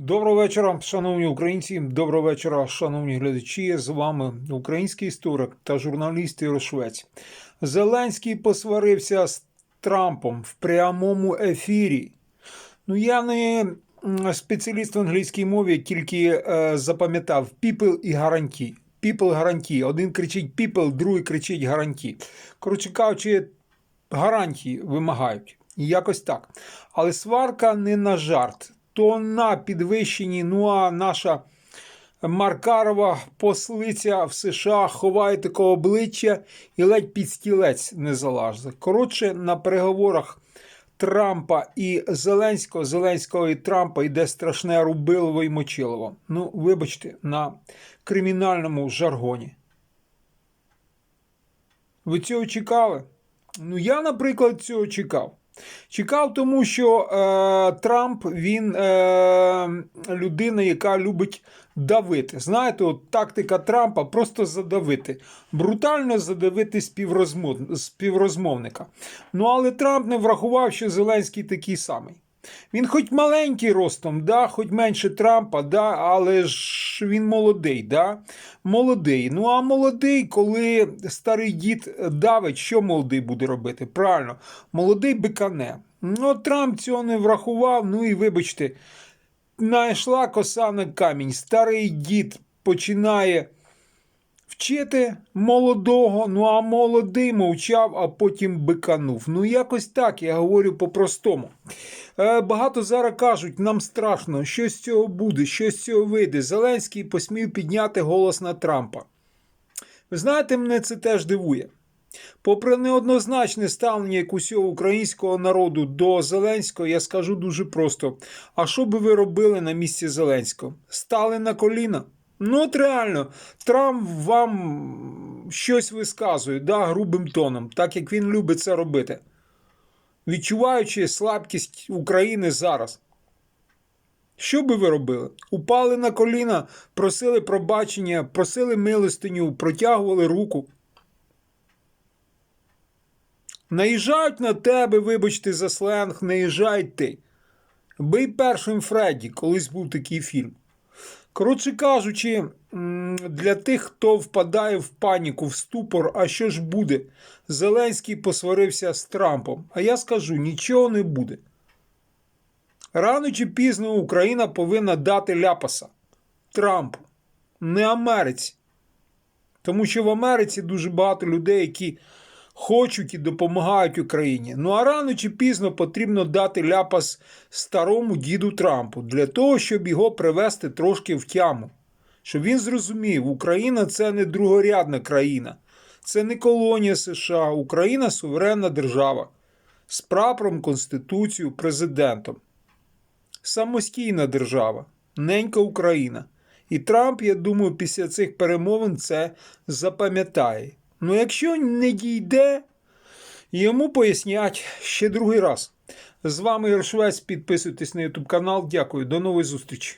Доброго вечора, шановні українці. Доброго вечора, шановні глядачі. З вами український історик та журналіст Ярошвець. Зеленський посварився з Трампом в прямому ефірі. Ну, я не спеціаліст в англійській мові, тільки е, запам'ятав people і гарантії. Один кричить people, другий кричить гарантії. Коротше кажучи, гарантії вимагають. Якось так. Але сварка не на жарт. То на підвищенні, ну а наша Маркарова послиця в США ховає такого обличчя і ледь під стілець не залазить. Коротше, на переговорах Трампа і Зеленського, Зеленського і Трампа йде страшне рубилово і мочилово. Ну, вибачте, на кримінальному жаргоні. Ви цього чекали? Ну, я, наприклад, цього чекав. Чекав, тому що е, Трамп він е, людина, яка любить давити. Знаєте, от тактика Трампа просто задавити. Брутально задавити співрозмов, співрозмовника. Ну, але Трамп не врахував, що Зеленський такий самий. Він хоч маленький ростом, да, хоч менше Трампа, да, але ж він молодий. Да? Молодий. Ну а молодий, коли старий дід давить, що молодий буде робити? Правильно, молодий бикане. Ну, Трамп цього не врахував, ну і вибачте, знайшла коса на камінь. Старий дід починає вчити молодого, ну а молодий мовчав, а потім биканув. Ну, якось так, я говорю по-простому. Е, Багато зараз кажуть, нам страшно, що з цього буде, що з цього вийде. Зеленський посмів підняти голос на Трампа. Ви знаєте, мене це теж дивує. Попри неоднозначне ставлення як усього українського народу до Зеленського, я скажу дуже просто: а що би ви робили на місці Зеленського? Стали на коліна? Ну, от реально, Трамп вам щось висказує да, грубим тоном, так як він любить це робити, відчуваючи слабкість України зараз. Що би ви робили? Упали на коліна, просили пробачення, просили милостиню, протягували руку. Наїжджають на тебе, вибачте за сленг, наїжджай ти. Бий першим Фредді, колись був такий фільм. Коротше кажучи, для тих, хто впадає в паніку, в ступор, а що ж буде? Зеленський посварився з Трампом. А я скажу, нічого не буде. Рано чи пізно Україна повинна дати ляпаса Трампу, не Америці. Тому що в Америці дуже багато людей, які хочуть і допомагають Україні. Ну а рано чи пізно потрібно дати ляпас старому діду Трампу для того, щоб його привести трошки в тяму. Щоб він зрозумів, Україна це не другорядна країна, це не колонія США, Україна суверенна держава з прапором, Конституцією, президентом. Самостійна держава, ненька Україна. І Трамп, я думаю, після цих перемовин це запам'ятає. Ну, якщо не дійде, йому пояснять ще другий раз. З вами Іршвець. Підписуйтесь на YouTube канал. Дякую. До нової зустрічі.